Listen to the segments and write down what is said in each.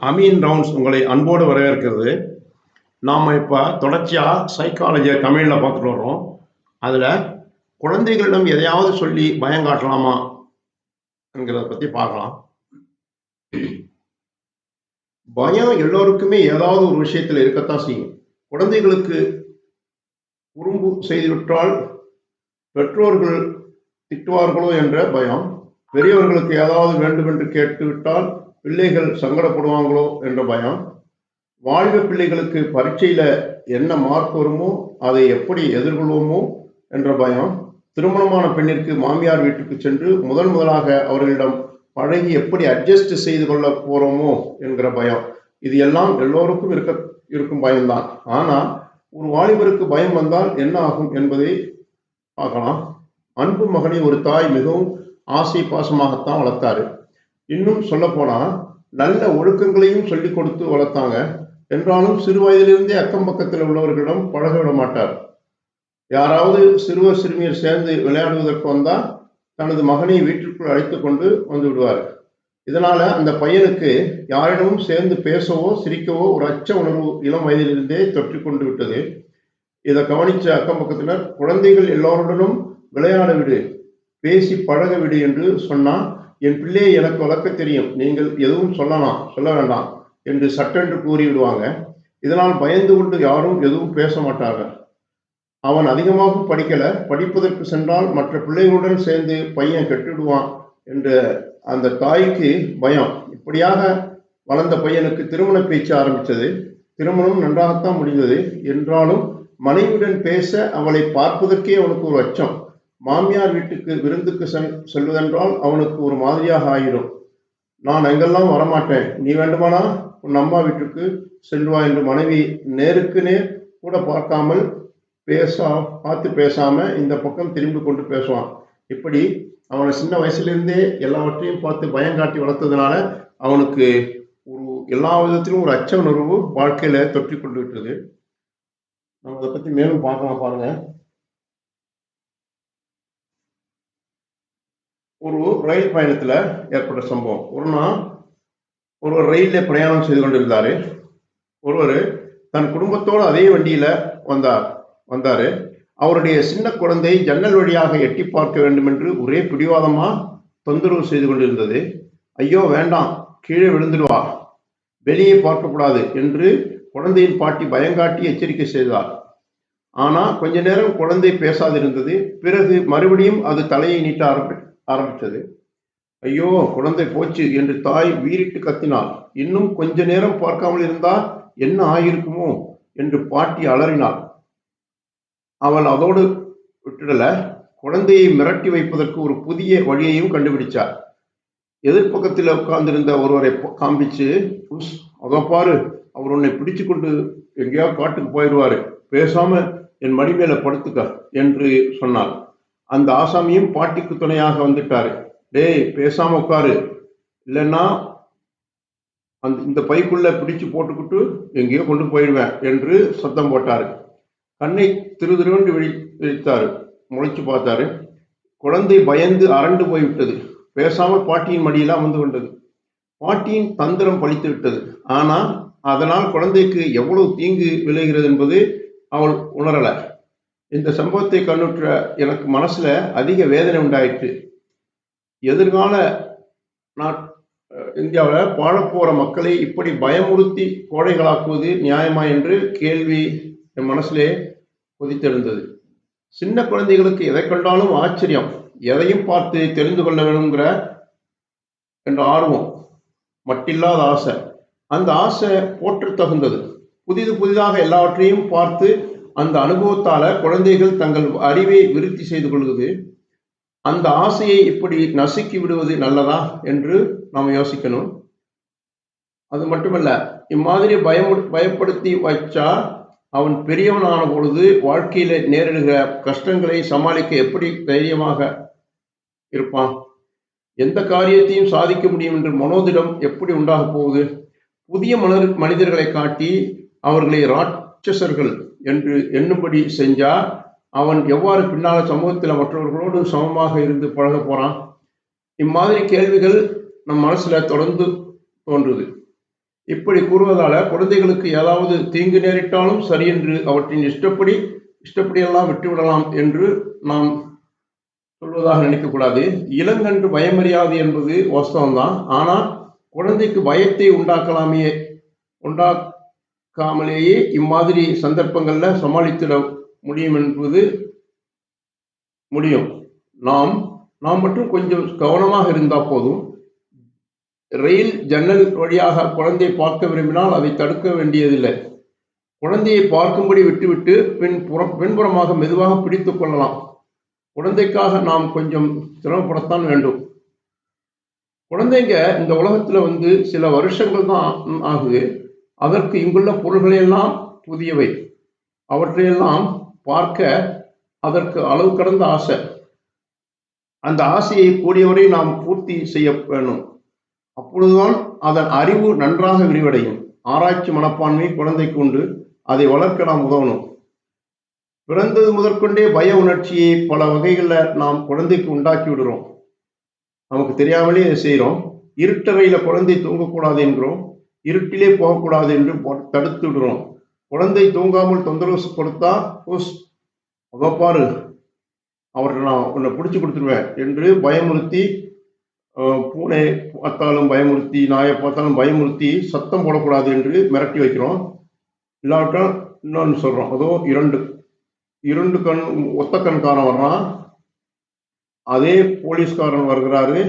Ameen rounds உங்களை அன்போடு வரவேற்கிறது. நாம் இப்போ தொடர்ச்சியாக சைக்காலஜியை தமிழில் பார்த்துட்டு வர்றோம். அதில் குழந்தைகளிடம் எதையாவது சொல்லி பயம் காட்டலாமா என்கிறத பற்றி பார்க்கலாம். பயம் எல்லோருக்குமே ஏதாவது ஒரு விஷயத்தில் இருக்கத்தான் செய்யும். குழந்தைகளுக்கு குறும்பு செய்துவிட்டால் பெற்றோர்கள் திட்டுவார்களோ என்ற பயம். பெரியவர்களுக்கு ஏதாவது வேண்டும் என்று கேட்டுவிட்டால் பிள்ளைகள் சங்கடப்படுவாங்களோ என்ற பயம். வாழ்க பிள்ளைகளுக்கு பரீட்சையில என்ன மார்க் வருமோ அதை எப்படி எதிர்கொள்வோமோ என்ற பயம். திருமணமான பெண்ணிற்கு மாமியார் வீட்டுக்கு சென்று முதன் முதலாக அவர்களிடம் பழகி எப்படி அட்ஜஸ்ட் செய்து கொள்ள போறோமோ என்கிற பயம். இது எல்லாம் எல்லோருக்கும் இருக்க இருக்கும் பயம்தான். ஆனால் ஒரு வாலிபருக்கு பயம் வந்தால் என்ன ஆகும் என்பதை பார்க்கலாம். அன்பு மகனை ஒரு தாய் மிகவும் ஆசை பாசமாகத்தான் வளர்த்தாரு. இன்னும் சொல்ல போனா நல்ல ஒழுக்கங்களையும் சொல்லிக் கொடுத்து வளர்த்தாங்க. என்றாலும் சிறு வயதிலிருந்தே அக்கம் பக்கத்தில் உள்ளவர்களிடம் பழக விட மாட்டார். யாராவது சிறுவர் சிறுமியர் சேர்ந்து விளையாடுவதற்கு வந்தால் தனது மகனை வீட்டிற்குள் அழைத்து கொண்டு வந்து விடுவார். இதனால அந்த பையனுக்கு யாரிடமும் சேர்ந்து பேசவோ சிரிக்கவோ ஒரு அச்ச உணர்வு இளம் வயதிலிருந்தே தொற்றி கொண்டு விட்டது. இதை கவனித்த அக்கம் பக்கத்தினர் குழந்தைகள் எல்லோருடனும் விளையாட விடு பேசி பழக விடு என்று சொன்னால் என் பிள்ளையை எனக்கு வளர்க்க தெரியும். நீங்கள் எதுவும் சொல்லலாம் சொல்ல வேண்டாம் என்று சட்டென்று கூறிவிடுவாங்க. இதனால் பயந்து கொண்டு யாரும் எதுவும் பேச மாட்டார்கள். அவன் அதிகமாக படிக்கல. படிப்பதற்கு சென்றால் மற்ற பிள்ளைகளுடன் சேர்ந்து பையன் கெட்டுடுவான் என்ற அந்த தாய்க்கு பயம். இப்படியாக வளர்ந்த பையனுக்கு திருமண பேச்சு ஆரம்பித்தது. திருமணம் நன்றாகத்தான் முடிந்தது. என்றாலும் மனைவியுடன் பேச அவளை பார்ப்பதற்கே அவனுக்கு ஒரு அச்சம். மாமியார் வீட்டுக்கு விருந்துக்கு செல் செல்வதென்றால் அவனுக்கு ஒரு மாதிரியாக ஆயிடும் நான் எங்கெல்லாம் வரமாட்டேன். நீ வேண்டுமானா உன் அம்மா வீட்டுக்கு செல்வா என்று மனைவி நேருக்கு நேர் கூட பார்க்காமல் பேசா பார்த்து பேசாம இந்த பக்கம் திரும்பி கொண்டு பேசுவான். இப்படி அவனை சின்ன வயசுலேருந்தே எல்லாவற்றையும் பார்த்து பயம் காட்டி வளர்த்ததுனால அவனுக்கு ஒரு எல்லா விதத்திலும் ஒரு அச்ச உணர்வு வாழ்க்கையில தொற்றி கொண்டு விட்டது. நம்ம அதை பத்தி மேலும் பார்க்கலாம் பாருங்க. ஒரு ரயில் பயணத்துல ஏற்பட்ட சம்பவம். ஒரு நாள் ஒருவர் ரயிலில் பிரயாணம் செய்து கொண்டிருந்தாரு. ஒருவர் தன் குடும்பத்தோடு அதே வண்டியில வந்தார். வந்தாரு. அவருடைய சின்ன குழந்தை ஜன்னல் வழியாக எட்டி பார்க்க வேண்டும் என்று ஒரே பிடிவாதமா தொந்தரவு செய்து கொண்டிருந்தது. ஐயோ வேண்டாம். கீழே விழுந்துடுவா வெளியே பார்க்கக்கூடாது என்று குழந்தையின் பாட்டி பயங்காட்டி எச்சரிக்கை செய்தார். ஆனால் கொஞ்ச நேரம் குழந்தை பேசாதிருந்தது. பிறகு மறுபடியும் அது தலையை நீட்ட ஆரம்பி ஆரம்பித்தது. ஐயோ குழந்தை போச்சு என்று தாய் வீறிட்டு கத்தினாள். இன்னும் கொஞ்ச நேரம் பார்க்காமல் இருந்தா என்ன ஆகியிருக்குமோ என்று பாட்டி அலறினாள். அவள் அதோடு விட்டுடல. குழந்தையை மிரட்டி வைப்பதற்கு ஒரு புதிய வழியையும் கண்டுபிடிச்சார் எதிர்ப்பக்கத்தில் உட்கார்ந்திருந்த ஒருவரை காண்பிச்சு புஷ் அதோ பாரு அவர் உன்னை பிடிச்சு கொண்டு எங்கேயாவது காட்டுக்கு போயிடுவாரு. பேசாம என் மடி மேல படுத்துக்க என்று சொன்னாள். அந்த ஆசாமியும் பாட்டிக்கு துணையாக வந்துட்டாரு. டேய் பேசாம உட்காரு. இல்லைன்னா அந்த இந்த பைக்குள்ள பிடிச்சு போட்டுக்கிட்டு எங்கேயோ கொண்டு போயிடுவேன் என்று சத்தம் போட்டாரு. கண்ணை திரு திருவண்டு விழி விழித்தாரு. முளைச்சு பார்த்தாரு. குழந்தை பயந்து அரண்டு போய்விட்டது. பேசாமல் பாட்டியின் மடியெல்லாம் அமர்ந்து கொண்டது. பாட்டியின் தந்திரம் பழித்து விட்டது. ஆனால் அதனால் குழந்தைக்கு எவ்வளவு தீங்கு விளைகிறது என்பது அவள் உணரலை. இந்த சம்பவத்தை கண்ணுற்ற எனக்கு மனசுல அதிக வேதனை உண்டாயிற்று. எதிர்கால நாட் இந்தியாவில் வாழப்போற மக்களை இப்படி பயமுறுத்தி கோழைகளாக்குவது நியாயமா என்று கேள்வி என் மனசுலே கொதித்தெழுந்தது. சின்ன குழந்தைகளுக்கு எதை கண்டாலும் ஆச்சரியம். எதையும் பார்த்து தெரிந்து கொள்ள வேணுங்கிற என்ற ஆர்வம். மட்டில்லாத ஆசை. அந்த ஆசை போற்று தகுந்தது புதிது புதிதாக எல்லாவற்றையும் பார்த்து அந்த அனுபவத்தால குழந்தைகள் தங்கள் அறிவை விருத்தி செய்து கொள்வது அந்த ஆசையை இப்படி நசுக்கி விடுவது நல்லதா என்று நாம் யோசிக்கணும். அது மட்டுமல்ல இம்மாதிரி பயம் பயப்படுத்தி வச்சா அவன் பெரியவனான பொழுது வாழ்க்கையில நேரிடுகிற கஷ்டங்களை சமாளிக்க எப்படி தைரியமாக இருப்பான்? எந்த காரியத்தையும் சாதிக்க முடியும் என்று மனோதிடம் எப்படி உண்டாக போகுது? புதிய மனர் மனிதர்களை காட்டி அவர்களை ராட்சசர்கள் என்று எண்ணும்படி செஞ்சா அவன் எவ்வாறு பின்னால சமூகத்தில் மற்றவர்களோடு சமமாக இருந்து பழக போறான்? இம்மாதிரி கேள்விகள் நம் மனசுல தொடர்ந்து தோன்றுது. இப்படி கூறுவதால குழந்தைகளுக்கு ஏதாவது தீங்கு நேரிட்டாலும் சரி என்று அவற்றின் இஷ்டப்படி இஷ்டப்படியெல்லாம் விட்டுவிடலாம் என்று நாம் சொல்வதாக நினைக்கக்கூடாது இளங்கன்று பயமறியாது என்பது வாஸ்தவம்தான். ஆனால் குழந்தைக்கு பயத்தை உண்டாக்கலாமே உண்டா காமலேயே இம்மாதிரி சந்தர்ப்பங்கள்ல சமாளித்திட முடியும் என்பது முடியும். நாம் நாம் மட்டும் கொஞ்சம் கவனமாக இருந்தால் போதும். ரயில் ஜன்னல் வழியாக குழந்தையை பார்க்க விரும்பினால் அதை தடுக்க வேண்டியதில்லை. குழந்தையை பார்க்கும்படி விட்டுவிட்டு பின் புறம் பின்புறமாக மெதுவாக பிடித்து கொள்ளலாம். குழந்தைக்காக நாம் கொஞ்சம் சிரமப்படத்தான் வேண்டும். குழந்தைங்க இந்த உலகத்துல வந்து சில வருஷங்கள் தான் ஆகுது. அதற்கு இங்குள்ள பொருள்களெல்லாம் புதியவை. அவற்றையெல்லாம் பார்க்க அதற்கு அளவு கடந்த ஆசை. அந்த ஆசையை கூடியவரை நாம் பூர்த்தி செய்ய வேணும் அப்பொழுதுதான் அதன் அறிவு நன்றாக விரிவடையும். ஆராய்ச்சி மனப்பான்மை குழந்தைக்கு உண்டு. அதை வளர்க்க நாம் உதவணும். பிறந்தது முதற்கொண்டே பய உணர்ச்சியை பல வகைகளில் நாம் குழந்தைக்கு உண்டாக்கி விடுறோம். நமக்கு தெரியாமலே செய்கிறோம் இருட்டறையில குழந்தை தூங்கக்கூடாது என்கிறோம். இருட்டிலே போகக்கூடாது என்று தடுத்து விடுறோம். குழந்தை தூங்காமல் தொந்தரவு கொடுத்தா உஸ் பாரு அவரை நான் உன்னை பிடிச்சி கொடுத்துருவேன் என்று பயமுறுத்தி பூனை பார்த்தாலும் பயமுறுத்தி நாயை பார்த்தாலும் பயமுறுத்தி சத்தம் போடக்கூடாது என்று மிரட்டி வைக்கிறோம். இல்லாவிட்டால் இன்னொன்று சொல்கிறோம் அதோ இரண்டு இரண்டு கண் ஒத்த கண்காரன் வர்றான் அதே போலீஸ்காரன் வருகிறாரு.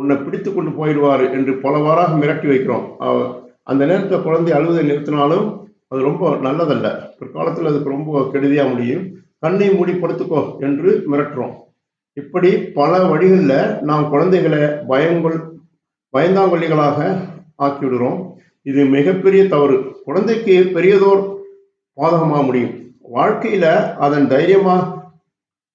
உன்னை பிடித்து கொண்டு போயிடுவார் என்று பலவாறாக மிரட்டி வைக்கிறோம். அந்த நேரத்தில் குழந்தை அழுவதை நிறுத்தினாலும் அது ரொம்ப நல்லதல்ல. பிற்காலத்தில் அதுக்கு ரொம்ப கெடுதியாக முடியும். கண்ணை மூடி படுத்துக்கோ என்று மிரட்டுறோம். இப்படி பல வழிகளில் நாம் குழந்தைகளை பயங்கொள் பயந்தாங்கொல்லிகளாக ஆக்கிவிடுறோம். இது மிகப்பெரிய தவறு. குழந்தைக்கு பெரியதோர் பாதகமாக முடியும். வாழ்க்கையில் அதன் தைரியமாக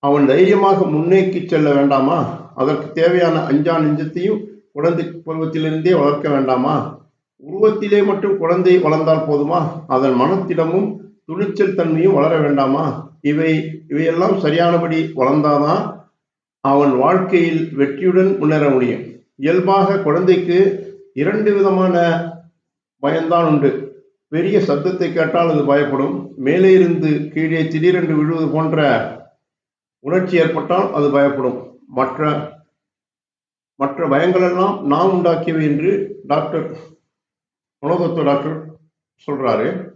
அவன் தைரியமாக முன்னேக்கி செல்ல வேண்டாமா? அதற்கு தேவையான அஞ்சா நெஞ்சத்தையும் குழந்தை பருவத்திலிருந்தே வளர்க்க வேண்டாமா? உருவத்திலே மட்டும் குழந்தை வளர்ந்தால் போதுமா? அதன் மனத்திடமும் துணிச்சல் தன்மையும் வளர வேண்டாமா? இவை இவையெல்லாம் சரியானபடி வளர்ந்தாதான் அவன் வாழ்க்கையில் வெற்றியுடன் முன்னேற முடியும். இயல்பாக குழந்தைக்கு இரண்டு விதமான பயம்தான் உண்டு. பெரிய சத்தத்தை கேட்டால் அது பயப்படும். மேலே இருந்து கீழே திடீரென்று விழுவது போன்ற உணர்ச்சி ஏற்பட்டால் அது பயப்படும். மற்ற மற்ற பயங்களெல்லாம் நாம் உண்டாக்கியவை என்று டாக்டர் உணவகத்துவ டாக்டர் சொல்றாரு.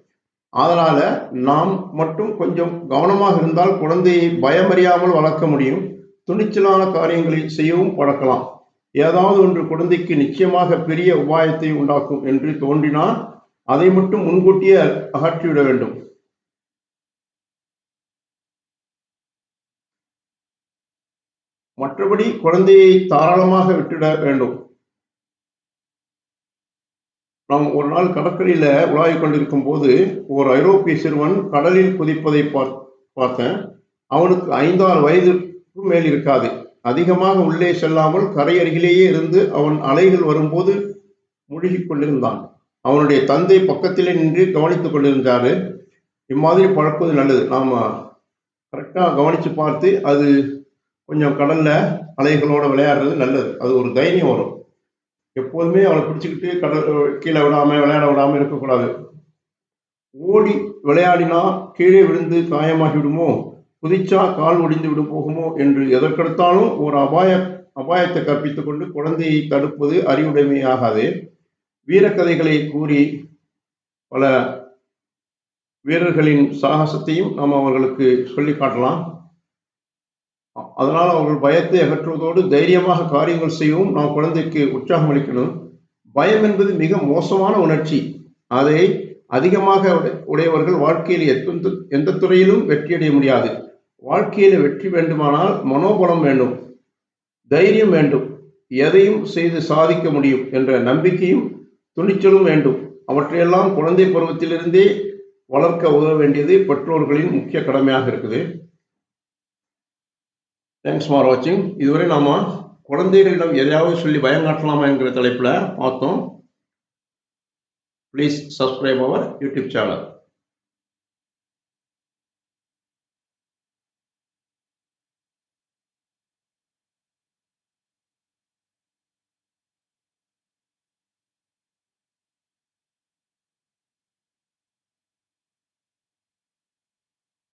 அதனால நாம் மட்டும் கொஞ்சம் கவனமாக இருந்தால் குழந்தையை பயமறியாமல் வளர்க்க முடியும். துணிச்சலான காரியங்களை செய்யவும் வளர்க்கலாம் ஏதாவது ஒன்று குழந்தைக்கு நிச்சயமாக பெரிய உபாயத்தை உண்டாக்கும் என்று தோன்றினால் அதை மட்டும் முன்கூட்டியே அகற்றிவிட வேண்டும். மற்றபடி குழந்தையை தாராளமாக விட்டுட வேண்டும். நாம் ஒரு நாள் கடற்கரையில உலாவிக் கொண்டிருக்கும் போது ஒரு ஐரோப்பிய சிறுவன் கடலில் குதிப்பதை பார்த்தேன். அவனுக்கு ஐந்தாறு வயதுக்கும் மேல் இருக்காது. அதிகமாக உள்ளே செல்லாமல் கரை அருகிலேயே இருந்து அவன் அலைகள் வரும்போது முழுகிக் கொண்டிருந்தான். அவனுடைய தந்தை பக்கத்திலே நின்று கவனித்துக் கொண்டிருந்தாரு. இம்மாதிரி பழக்குவது நல்லது. நாம் கரெக்டாக கவனித்து பார்த்து அது கொஞ்சம் கடல்ல அலைகளோட விளையாடுறது நல்லது. அது ஒரு தைரியம் வரும். எப்போதுமே அவளை பிடிச்சிக்கிட்டு கடல் கீழே விடாம விளையாட விடாம இருக்கக்கூடாது. ஓடி விளையாடினா கீழே விழுந்து காயமாகி விடுமோ குதிச்சா கால் ஒடிந்து விடு போகுமோ? என்று எதற்கெடுத்தாலும் ஒரு அபாய அபாயத்தை கற்பித்துக் கொண்டு குழந்தையை தடுப்பது அறிவுடைமையாகாது வீரக்கதைகளை கூறி பல வீரர்களின் சாகசத்தையும் நாம் அவர்களுக்கு சொல்லி காட்டலாம். அதனால் அவர்கள் பயத்தை அகற்றுவதோடு தைரியமாக காரியங்கள் செய்யவும் நாம் குழந்தைக்கு உற்சாகம் அளிக்கணும். பயம் என்பது மிக மோசமான உணர்ச்சி. அதை அதிகமாக உடையவர்கள் வாழ்க்கையில் எந்த எந்த துறையிலும் வெற்றியடைய முடியாது. வாழ்க்கையில் வெற்றி வேண்டுமானால் மனோபலம் வேண்டும். தைரியம் வேண்டும். எதையும் செய்து சாதிக்க முடியும் என்ற நம்பிக்கையும் துணிச்சலும் வேண்டும். அவற்றையெல்லாம் குழந்தை பருவத்திலிருந்தே வளர்க்க உதவ வேண்டியது பெற்றோர்களின் முக்கிய கடமையாக இருக்குது. தேங்க்ஸ் ஃபார் வாட்சிங் இதுவரை நாம் குழந்தைகளிடம் எதையாவது சொல்லி பயம் காட்டலாமா என்கிற தலைப்பில் பார்த்தோம். ப்ளீஸ் சப்ஸ்கிரைப் அவர் யூடியூப் சேனல்